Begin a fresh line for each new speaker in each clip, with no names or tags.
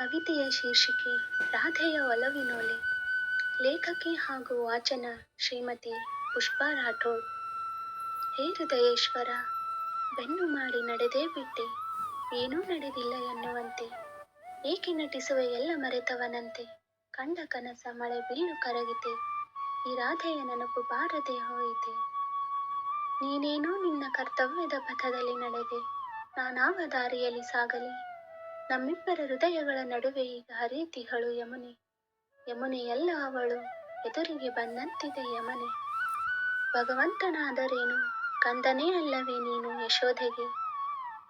ಕವಿತೆಯ ಶೀರ್ಷಿಕೆ ರಾಧೆಯ ಒಲವಿನೋಲೆ. ಲೇಖಕಿ ಹಾಗೂ ವಾಚನ ಶ್ರೀಮತಿ ಪುಷ್ಪಾ ರಾಠೋಡ್. ಹೇ ಹೃದಯೇಶ್ವರ, ಬೆನ್ನು ಮಾಡಿ ನಡೆದೇ ಬಿಟ್ಟೆ. ಏನೂ ನಡೆದಿಲ್ಲ ಎನ್ನುವಂತೆ. ಏಕೆ ನಟಿಸುವ ಎಲ್ಲ ಮರೆತವನಂತೆ. ಕಂಡ ಕನಸ ಮಳೆ ಬೀಳು ಕರಗಿತೆ. ಈ ರಾಧೆಯ ನೆನಪು ಬಾರದೆ ಹೋಯಿತೆ. ನೀನೇನೋ ನಿನ್ನ ಕರ್ತವ್ಯದ ಪಥದಲ್ಲಿ ನಡೆದೆ. ನಾನಾವ ದಾರಿಯಲ್ಲಿ ಸಾಗಲಿ. ನಮ್ಮಿಬ್ಬರ ಹೃದಯಗಳ ನಡುವೆ ಈಗ ಹರಿಯುತ್ತಿಹಳು ಯಮುನೆ. ಯಮುನೆಯಲ್ಲ ಅವಳು ಎದುರಿಗೆ ಬಂದಂತಿದೆ ಯಮನೆ. ಭಗವಂತನಾದರೇನು? ಕಂದನೇ ಅಲ್ಲವೇ ನೀನು ಯಶೋಧೆಗೆ?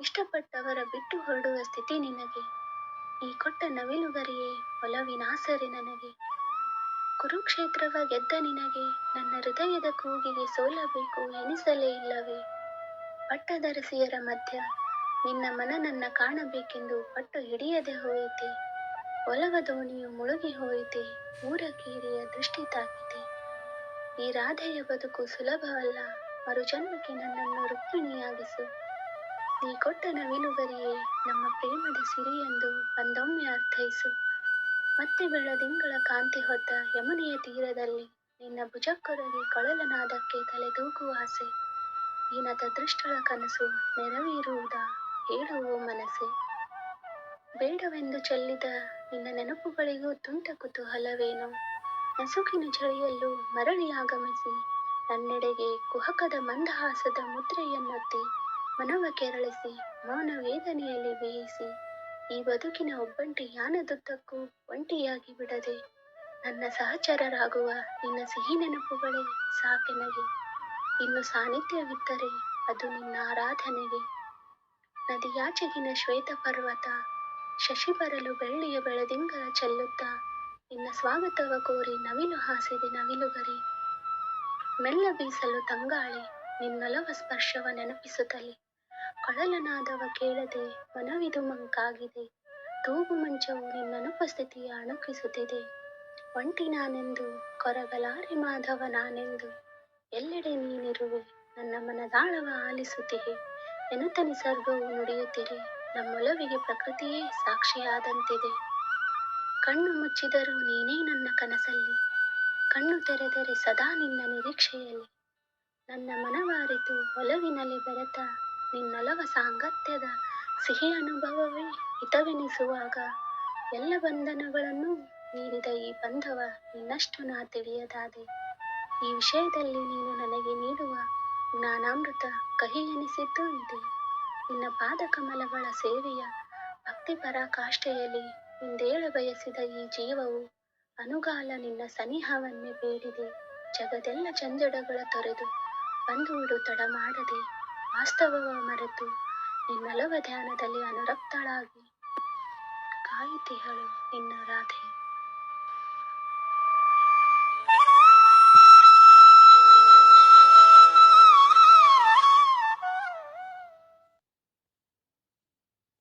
ಇಷ್ಟಪಟ್ಟವರ ಬಿಟ್ಟು ಹೊರಡುವ ಸ್ಥಿತಿ ನಿನಗೆ? ಈ ಕೊಟ್ಟ ನವಿಲುಗರಿಯೇ ಒಲವಿನಾಸರೆ ನನಗೆ. ಕುರುಕ್ಷೇತ್ರವ ಗೆದ್ದ ನಿನಗೆ ನನ್ನ ಹೃದಯದ ಕೂಗಿಗೆ ಸೋಲಬೇಕು ಎನಿಸಲೇ ಇಲ್ಲವೇ? ಪಟ್ಟದರಸಿಯರ ಮಧ್ಯ ನಿನ್ನ ಮನ ನನ್ನ ಕಾಣಬೇಕೆಂದು ಪಟ್ಟು ಹಿಡಿಯದೆ ಹೋಯಿತೆ. ಒಲವ ದೋಣಿಯು ಮುಳುಗಿ ಹೋಯಿತೆ. ಊರ ಕೀರಿಯ ದೃಷ್ಟಿ ತಾಕಿತೆ ಈ ರಾಧೆಯ ಬದುಕು ಸುಲಭವಲ್ಲ. ಮರುಜನ್ಮಕ್ಕೆ ನನ್ನನ್ನು ರುಕ್ಮಿಣಿಯಾಗಿಸು. ನೀ ಕೊಟ್ಟ ನವಿಲುಗರಿಯೇ, ನಮ್ಮ ಪ್ರೇಮದ ಸಿರಿಯೆಂದು ಒಂದೊಮ್ಮೆ ಅರ್ಥೈಸು. ಮತ್ತೆ ಬೆಳದಿಂಗಳ ಕಾಂತಿ ಹೊತ್ತ ಯಮುನೆಯ ತೀರದಲ್ಲಿ ನಿನ್ನ ಭುಜಕ್ಕೊರಗಿ ಕೊಳಲನಾದಕ್ಕೆ ತಲೆದೂಗುವ ಆಸೆ. ಈನದ ದೃಷ್ಟಳ ಕನಸು ನೆರವೇರುವುದ? ಹೇಳುವ ಮನಸ್ಸೆ? ಬೇಡವೆಂದು ಚೆಲ್ಲಿದ ನಿನ್ನ ನೆನಪುಗಳಿಗೂ ತುಂಟ ಕುತೂಹಲವೇನು? ನಸುಕಿನ ಚಳಿಯಲ್ಲೂ ಮರಳಿ ಆಗಮಿಸಿ, ನನ್ನೆಡೆಗೆ ಕುಹಕದ ಮಂದಹಾಸದ ಮುದ್ರೆಯನ್ನೊತ್ತಿ, ಮನವ ಕೆರಳಿಸಿ ಮೌನ ವೇದನೆಯಲ್ಲಿ ಬೇಯಿಸಿ ಈ ಬದುಕಿನ ಒಬ್ಬಂಟಿ ಯಾನದುದ್ದಕ್ಕೂ ಒಂಟಿಯಾಗಿ ಬಿಡದೆ, ನನ್ನ ಸಹಚರರಾಗುವ ನಿನ್ನ ಸಿಹಿ ನೆನಪುಗಳೇ ಸಾಕೆನಗೆ. ಇನ್ನು ಸಾನ್ನಿಧ್ಯವಿದ್ದರೆ ಅದು ನಿನ್ನ ಆರಾಧನೆಗೆ. ನದಿಯಾಚೆಗಿನ ಶ್ವೇತ ಪರ್ವತ ಶಶಿ ಬರಲು ಬೆಳ್ಳಿಯ ಬೆಳದಿಂಗ ಚೆಲ್ಲುತ್ತ, ನಿನ್ನ ಸ್ವಾಗತವ ಕೋರಿ ನವಿಲು ಹಾಸಿದೆ ನವಿಲುಗರಿ. ಮೆಲ್ಲ ಬೀಸಲು ತಂಗಾಳಿ, ನಿನ್ನೊಲವ ಸ್ಪರ್ಶವ ನೆನಪಿಸುತ್ತಲೇ. ಕೊಳಲನಾದವ ಕೇಳದೆ, ಮನವಿದು ಮಂಕಾಗಿದೆ. ತೂಗು ಮಂಚವು ನಿನ್ನನುಪಸ್ಥಿತಿಯ ಅಣುಕಿಸುತ್ತಿದೆ. ಒಂಟಿ ನಾನೆಂದು, ಕೊರಗಲಾರಿ ಮಾಧವ ನಾನೆಂದು, ಎಲ್ಲೆಡೆ ನೀನಿರುವೆ, ನನ್ನ ಮನದಾಳವ ಆಲಿಸುತ್ತಿಹೆ ಎನ್ನುತ್ತ ನಿಸರ್ಗವು ನುಡಿಯುತ್ತಿದೆ? ನಮ್ಮೊಲವಿಗೆ ಪ್ರಕೃತಿಯೇ ಸಾಕ್ಷಿಯಾದಂತಿದೆ. ಕಣ್ಣು ಮುಚ್ಚಿದರೂ ನೀನೇ ನನ್ನ ಕನಸಲ್ಲಿ. ಕಣ್ಣು ತೆರೆದರೆ ಸದಾ ನಿನ್ನ ನಿರೀಕ್ಷೆಯಲ್ಲಿ. ನನ್ನ ಮನವಾರಿತು, ಒಲವಿನಲ್ಲಿ ಬೆರೆತ ನಿನ್ನೊಲವ ಸಾಂಗತ್ಯದ ಸಿಹಿ ಅನುಭವವೇ ಹಿತವೆನಿಸುವಾಗ. ಎಲ್ಲ ಬಂಧನಗಳನ್ನೂ ನೀಡಿದ ಈ ಬಂಧವ ನಿನ್ನಷ್ಟು ನಾ ತಿಳಿಯದಾದೆ. ಈ ವಿಷಯದಲ್ಲಿ ನೀನು ನನಗೆ ನೀಡುವ ಜ್ಞಾನಾಮೃತ ಕಹಿ ಎನಿಸಿದ್ದು ಇದೆ. ನಿನ್ನ ಪಾದ ಕಮಲಗಳ ಸೇವೆಯ ಭಕ್ತಿ ಪರಾಕಾಷ್ಠೆಯಲ್ಲಿ ಹಿಂದೇಳ ಬಯಸಿದ ಈ ಜೀವವು ಅನುಗಾಲ ನಿನ್ನ ಸನಿಹವನ್ನೇ ಬೇಡಿದೆ. ಜಗದೆಲ್ಲ ಜಂಜಡಗಳ ತೊರೆದು ಬಂದು ತಡ ಮಾಡದೆ ವಾಸ್ತವವ ಮರೆತು ನಿನ್ನೊಲವ ಧ್ಯಾನದಲ್ಲಿ ಅನುರಕ್ತಳಾಗಿ. ಕಾಯುತ್ತಿಹಳು ನಿನ್ನ ರಾಧೆ.